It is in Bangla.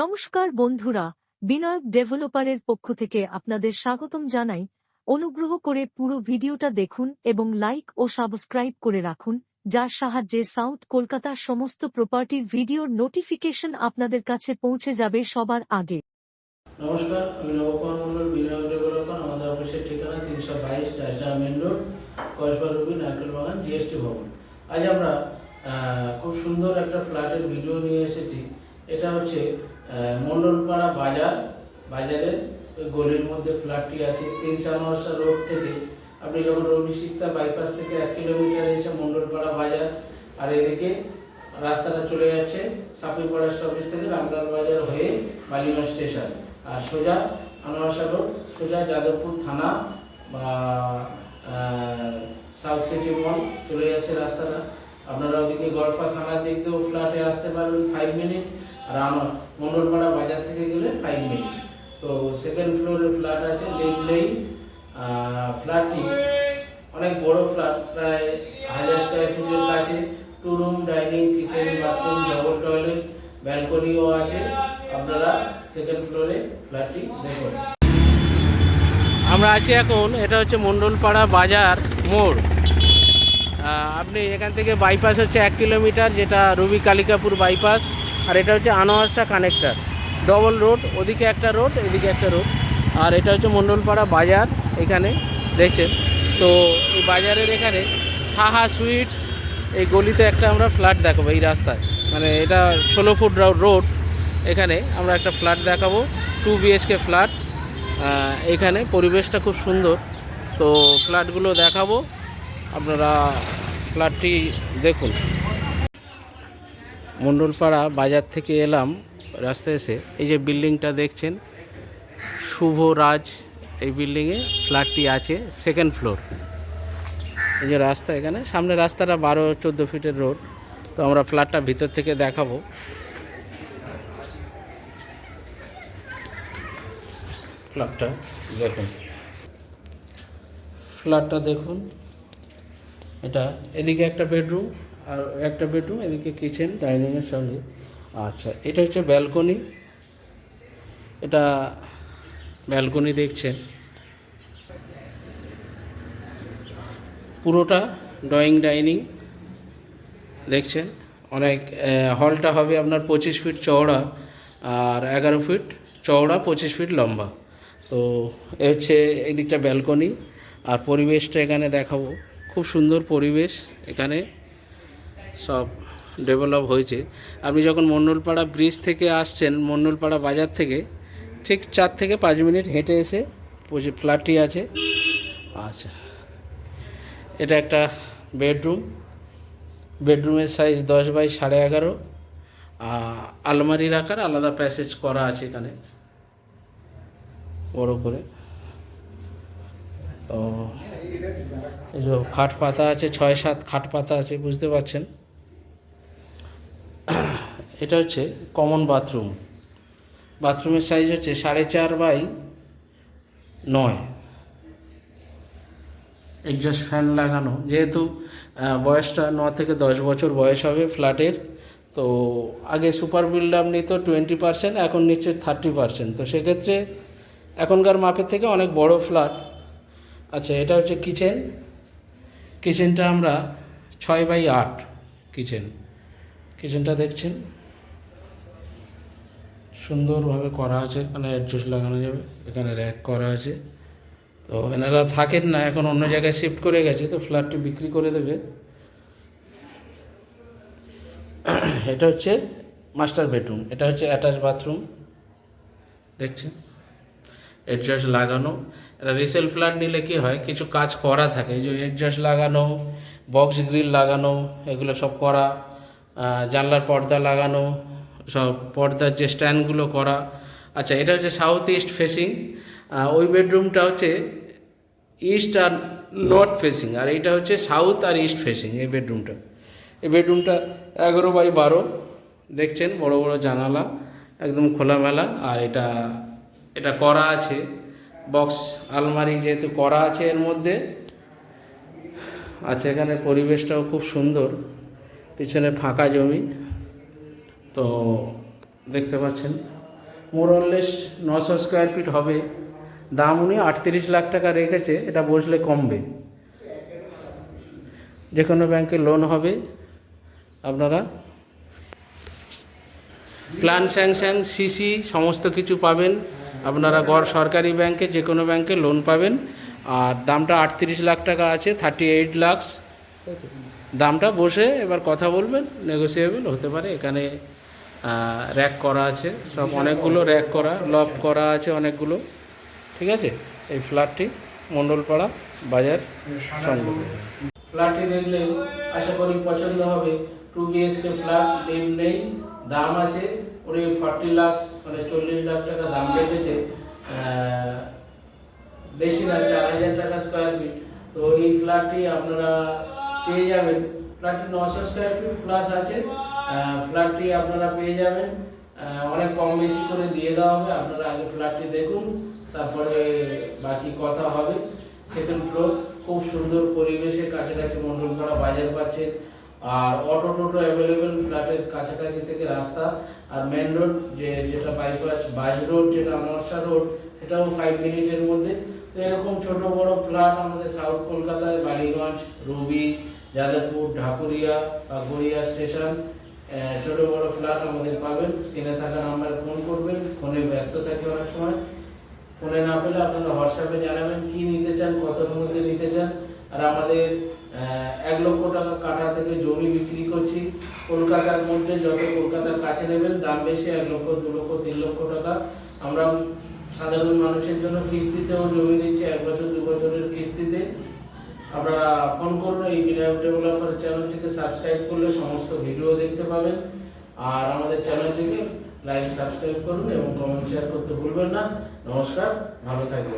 নমস্কার বন্ধুরা, বিনায়ক ডেভেলপারের পক্ষ থেকে আপনাদের স্বাগতম জানাই। অনুগ্রহ করে পুরো ভিডিওটা দেখুন এবং লাইক ও সাবস্ক্রাইব করে রাখুন, যার সাহায্যে সাউথ কলকাতার সমস্ত প্রপার্টির ভিডিওর নোটিফিকেশন আপনাদের কাছে পৌঁছে যাবে সবার আগে। নমস্কার, আমি নবকুমার মন্ডল বিনিয়োগ ডেভেলপার। আমাদের অফিসের ঠিকানা তিনশো বাইশ রাজডা main road, Kasba Ruby, Narkel Bagan, GST ভবন। আজ আমরা খুব সুন্দর একটা ফ্ল্যাটের ভিডিও নিয়ে এসেছি। এটা হচ্ছে আহ, মণ্ডলপাড়া বাজার বাজারের গলির মধ্যে ফ্ল্যাটটি আছে প্রিন্স আনোয়ারসা রোড থেকে। আপনি যখন রবি সিক্তা বাইপাস থেকে এক কিলোমিটার এসে মণ্ডলপাড়া বাজার আর এদিকে রাস্তাটা চলে যাচ্ছে ফরেস্ট অফিস থেকে রামলাল বাজার হয়ে বালিগঞ্জ স্টেশন আর সোজা আনোয়ারসা রোড সোজা যাদবপুর থানা বা সাউথ সিটি মল চলে যাচ্ছে রাস্তাটা। আপনারা ওদিকে গড়ফা থানার দিয়েও ফ্ল্যাটে আসতে পারবেন ফাইভ মিনিট আর আমার মন্ডলপাড়া বাজার থেকে গেলে ফাইভ মিনিট তো সেকেন্ড ফ্লোরে ফ্ল্যাট আছে লেক লেই ফ্ল্যাটটি অনেক বড় ফ্ল্যাট প্রায় হাজার স্কোয়ার ফিটের কাছে। Two room dining kitchen bathroom double toilet ব্যালকনিও আছে। আপনারা সেকেন্ড ফ্লোরে ফ্ল্যাটটি দেখুন। আমরা আছি এখন, এটা হচ্ছে মণ্ডলপাড়া বাজার মোড়। আপনি এখান থেকে বাইপাস হচ্ছে এক কিলোমিটার, যেটা রবি কালিকাপুর বাইপাস আর এটা হচ্ছে আনোয়ারসা কানেক্টার ডবল রোড ওদিকে একটা রোড এদিকে একটা রোড আর এটা হচ্ছে মণ্ডলপাড়া বাজার, এখানে, দেখছেন? তো এই বাজারের এখানে সাহা সুইটস, এই গলিতে একটা আমরা ফ্ল্যাট দেখাবো এই রাস্তায়। মানে এটা ষোলো ফুট রোড এখানে আমরা একটা ফ্ল্যাট দেখাবো টু বিএইচকে ফ্ল্যাট এখানে পরিবেশটা খুব সুন্দর। তো ফ্ল্যাটগুলো দেখাবো। আপনারা ফ্ল্যাটটি দেখুন। মণ্ডলপাড়া বাজার থেকে এলাম রাস্তায় এসে। এই যে বিল্ডিংটা দেখছেন, শুভ রাজ এই বিল্ডিংয়ে ফ্ল্যাটটি আছে সেকেন্ড ফ্লোর এই যে রাস্তা এখানে, সামনে রাস্তাটা বারো চোদ্দ ফিটের রোড। তো আমরা ফ্ল্যাটটা ভিতর থেকে দেখাবো। ফ্ল্যাটটা দেখুন। ফ্ল্যাটটা দেখুন এটা এদিকে একটা বেডরুম আর একটা বেডরুম এদিকে কিচেন ডাইনিংয়ের সঙ্গে। আচ্ছা এটা হচ্ছে ব্যালকনি এটা ব্যালকনি দেখছেন। পুরোটা ড্রয়িং ডাইনিং দেখছেন? অনেক হলটা হবে আপনার পঁচিশ ফিট চওড়া আর এগারো ফিট চওড়া, পঁচিশ ফিট লম্বা। তো এ হচ্ছে এদিকটা ব্যালকনি আর পরিবেশটা এখানে দেখাবো। খুব সুন্দর পরিবেশ এখানে সব ডেভেলপ হয়েছে। আপনি যখন মণ্ডলপাড়া ব্রিজ থেকে আসছেন মণ্ডলপাড়া বাজার থেকে, ঠিক চার থেকে পাঁচ মিনিট হেঁটে এসে যে ফ্ল্যাটটি আছে। আচ্ছা এটা একটা বেডরুম বেডরুমের সাইজ দশ বাই সাড়ে এগারো। আলমারি রাখার আলাদা প্যাসেজ করা আছে এখানে। বড় করে তো খাট পাতা আছে, ছয় সাত খাট পাতা আছে, বুঝতে পারছেন? এটা হচ্ছে কমন বাথরুম বাথরুমের সাইজ হচ্ছে সাড়ে চার বাই নয়। এক্সস্ট ফ্যান লাগানো। যেহেতু বয়সটা ন থেকে দশ বছর বয়স হবে ফ্ল্যাটের তো আগে সুপার বিল্ড আপ নিত টোয়েন্টি পার্সেন্ট এখন নিচ্ছে থার্টি পার্সেন্ট তো সেক্ষেত্রে এখনকার মাপের থেকে অনেক বড় ফ্ল্যাট আচ্ছা এটা হচ্ছে কিচেন। কিচেনটা আমরা ছয় বাই আট কিচেন। কিচেনটা দেখছেন? সুন্দরভাবে করা আছে এখানে অ্যাডজাস্ট লাগানো যাবে। এখানে র্যাক করা আছে। তো এনারা থাকেন না, এখন অন্য জায়গায় শিফট করে গেছে, তো ফ্ল্যাটটি বিক্রি করে দেবে। এটা হচ্ছে মাস্টার বেডরুম, এটা হচ্ছে অ্যাটাচ বাথরুম। দেখছেন? অ্যাডজাস্ট লাগানো। এটা রিসেল ফ্ল্যাট নিলে কি হয়, কিছু কাজ করা থাকে। যে অ্যাডজাস্ট লাগানো বক্স গ্রিল লাগানো, এগুলো সব করা জানলার পর্দা লাগানো, সব পর্দার যে স্ট্যান্ডগুলো করা। আচ্ছা এটা হচ্ছে সাউথ ইস্ট ফেসিং ওই বেডরুমটা হচ্ছে ইস্ট আর নর্থ ফেসিং আর এইটা হচ্ছে সাউথ আর ইস্ট ফেসিং এই বেডরুমটা এই বেডরুমটা এগারো বাই বারো, দেখছেন বড় বড় জানালা, একদম খোলামেলা, আর এটা এটা করা আছে। বক্স আলমারি যেহেতু করা আছে এর মধ্যে আচ্ছা এখানে পরিবেশটাও খুব সুন্দর। পিছনে ফাঁকা জমি। তো দেখতে পাচ্ছেন মোরললেস নশো স্কোয়ার ফিট হবে। দাম উনি আটত্রিশ লাখ টাকা রেখেছে, এটা বসলে কমবে। যে কোনো ব্যাংকে লোন হবে। আপনারা প্ল্যান স্যাংশন সিসি সমস্ত কিছু পাবেন। আপনারা গড় সরকারি ব্যাংকে যে কোনো ব্যাংকে লোন পাবেন। আর দামটা আটত্রিশ লাখ টাকা আছে থার্টি এইট লাখস দামটা বসে এবার কথা বলবেন নেগোসিয়েবল হতে পারে। এখানে র্যাক করা আছে, সব অনেকগুলো র্যাক করা লব করা আছে অনেকগুলো। ঠিক আছে? এই ফ্ল্যাটটি মণ্ডলপাড়া বাজার সংলগ্ন। ফ্ল্যাটটি দেখলে আশা করি পছন্দ হবে। টু বিএইচকে ফ্ল্যাট নেই দাম আছে উনি ফর্টি লাখ মানে চল্লিশ লাখ টাকা দাম রেখেছে বেশি না চার হাজার টাকা স্কোয়ার ফিট তো এই ফ্ল্যাটটি আপনারা পেয়ে যাবেন। ফ্ল্যাটটি নশো স্কোয়ার ফিট প্লাস আছে। ফ্ল্যাটটি আপনারা পেয়ে যাবেন। অনেক কম বেশি করে দিয়ে দেওয়া হবে। আপনারা আগে ফ্ল্যাটটি দেখুন তারপরে বাকি কথা হবে। সেকেন্ড ফ্লোর খুব সুন্দর পরিবেশে কাছাকাছি মন্ডলপাড়া বাজার পাচ্ছেন। আর অটো টোটো অ্যাভেলেবেল ফ্ল্যাটের কাছাকাছি থেকে রাস্তা আর মেন রোড যে, যেটা বাইপাস বাস রোড যেটা মশা রোড সেটাও ফাইভ মিনিটের মধ্যে। তো এরকম ছোট বড় ফ্ল্যাট আমাদের সাউথ কলকাতায় বালিগঞ্জ, রুবি, যাদবপুর, ঢাকুরিয়া বা গড়িয়া স্টেশন ছোট বড় ফ্ল্যাট আমাদের পাবেন। স্ক্রিনে থাকা নাম্বারে ফোন করবেন। ফোনে ব্যস্ত থাকে অনেক সময়। ফোনে না পেলে আপনারা হোয়াটসঅ্যাপে জানাবেন, কি নিতে চান কতর মধ্যে নিতে চান। আর আমাদের এক লক্ষ টাকা কাঠা থেকে জমি বিক্রি করছি। কলকাতার মধ্যে যত কলকাতার কাছে নেবেন, দাম বেশি এক লক্ষ, দু লক্ষ, তিন লক্ষ টাকা। আমরা সাধারণ মানুষের জন্য কিস্তিতেও জমি দিচ্ছি, এক বছর, দু বছরের কিস্তিতে। আপনারা ফোন করুন, এই বিনায়ক ডেভেলপার চ্যানেলটিকে সাবস্ক্রাইব করলে সমস্ত ভিডিও দেখতে পাবেন। আর আমাদের চ্যানেলটিকে লাইক, সাবস্ক্রাইব করুন এবং কমেন্ট শেয়ার করতে ভুলবেন না। নমস্কার, ভালো থাকবেন।